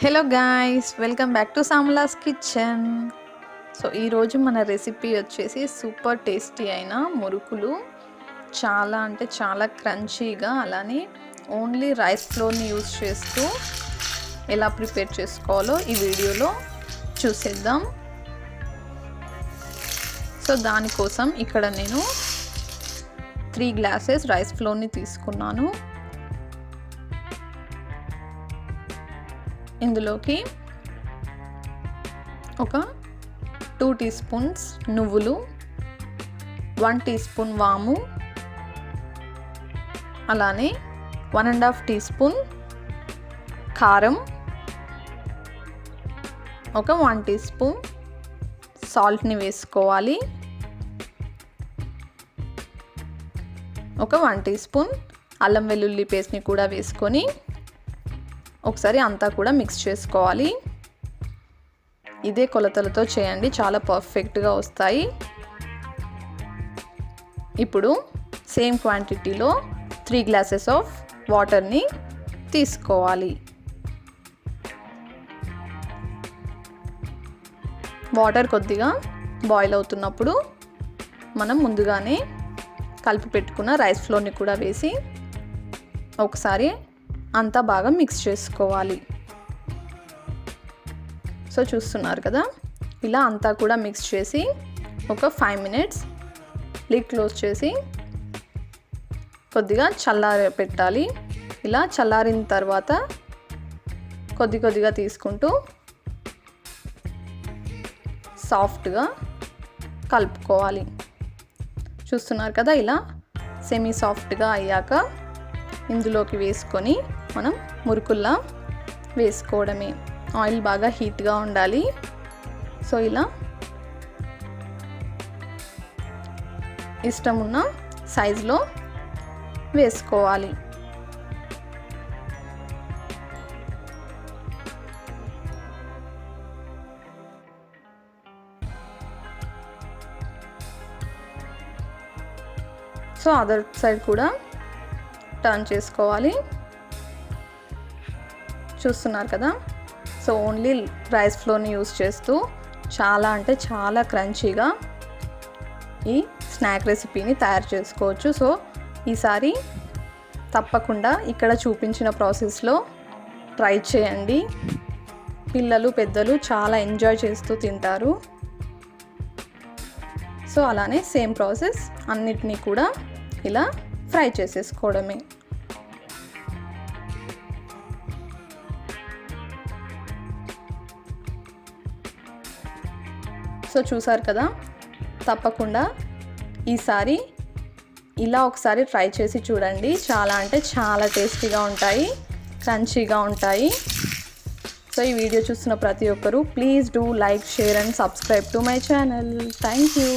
Hello guys welcome back to సామ్లాస్ kitchen so ఈరోజు మన recipe వచ్చేసి సూపర్ టేస్టీ అయిన మురుకులు. చాలా అంటే చాలా క్రంచీగా అలానే ఓన్లీ రైస్ ఫ్లోర్ని యూజ్ చేస్తూ ఎలా ప్రిపేర్ చేసుకోవాలో ఈ వీడియోలో చూసేద్దాం. సో దానికోసం ఇక్కడ నేను త్రీ గ్లాసెస్ రైస్ ఫ్లోర్ని తీసుకున్నాను. ఇందులోకి ఒక టూ టీ స్పూన్స్ నువ్వులు వన్ టీ స్పూన్ వాము అలానే one and half tea spoon కారం ఒక వన్ టీ స్పూన్ సాల్ట్ని వేసుకోవాలి. ఒక వన్ టీ స్పూన్ అల్లం వెల్లుల్లి పేస్ట్ని కూడా వేసుకొని ఒకసారి అంతా కూడా మిక్స్ చేసుకోవాలి. ఇదే కొలతలతో చేయండి చాలా పర్ఫెక్ట్గా వస్తాయి. ఇప్పుడు సేమ్ క్వాంటిటీలో త్రీ గ్లాసెస్ ఆఫ్ వాటర్ని తీసుకోవాలి. వాటర్ కొద్దిగా బాయిల్ అవుతున్నప్పుడు మనం ముందుగానే కలిపి పెట్టుకున్న రైస్ ఫ్లోర్ని కూడా వేసి ఒకసారి అంతా బాగా మిక్స్ చేసుకోవాలి. సో చూస్తున్నారు కదా? ఇలా అంతా కూడా మిక్స్ చేసి ఒక ఫైవ్ మినిట్స్ లిడ్ క్లోజ్ చేసి కొద్దిగా చల్లారి పెట్టాలి. ఇలా చల్లారిన తర్వాత కొద్ది కొద్దిగా తీసుకుంటూ సాఫ్ట్గా కలుపుకోవాలి. చూస్తున్నారు కదా? ఇలా సెమీ సాఫ్ట్గా అయ్యాక ఇందులోకి వేసుకొని మనం మురుకుల్లా వేసుకోవడమే. ఆయిల్ బాగా హీట్గా ఉండాలి. సో ఇలా ఇష్టం ఉన్న సైజులో వేసుకోవాలి. సో అదర్ సైడ్ కూడా టర్న్ చేసుకోవాలి. చూస్తున్నారు కదా? సో ఓన్లీ రైస్ ఫ్లోర్ని యూస్ చేస్తూ చాలా అంటే చాలా క్రంచీగా ఈ స్నాక్ రెసిపీని తయారు చేసుకోవచ్చు. సో ఈసారి తప్పకుండా ఇక్కడ చూపించిన ప్రాసెస్లో ట్రై చేయండి. పిల్లలు పెద్దలు చాలా ఎంజాయ్ చేస్తూ తింటారు. సో అలానే సేమ్ ప్రాసెస్ అన్నిటినీ కూడా ఇలా ఫ్రై చేసేసుకోవడమే. సో చూసారు కదా తప్పకుండా ఈసారి ఇలా ఒకసారి ట్రై చేసి చూడండి. చాలా అంటే చాలా టేస్టీగా ఉంటాయి క్రంచీగా ఉంటాయి. సో ఈ వీడియో చూస్తున్న ప్రతి ఒక్కరూ please do like share and subscribe to my channel thank you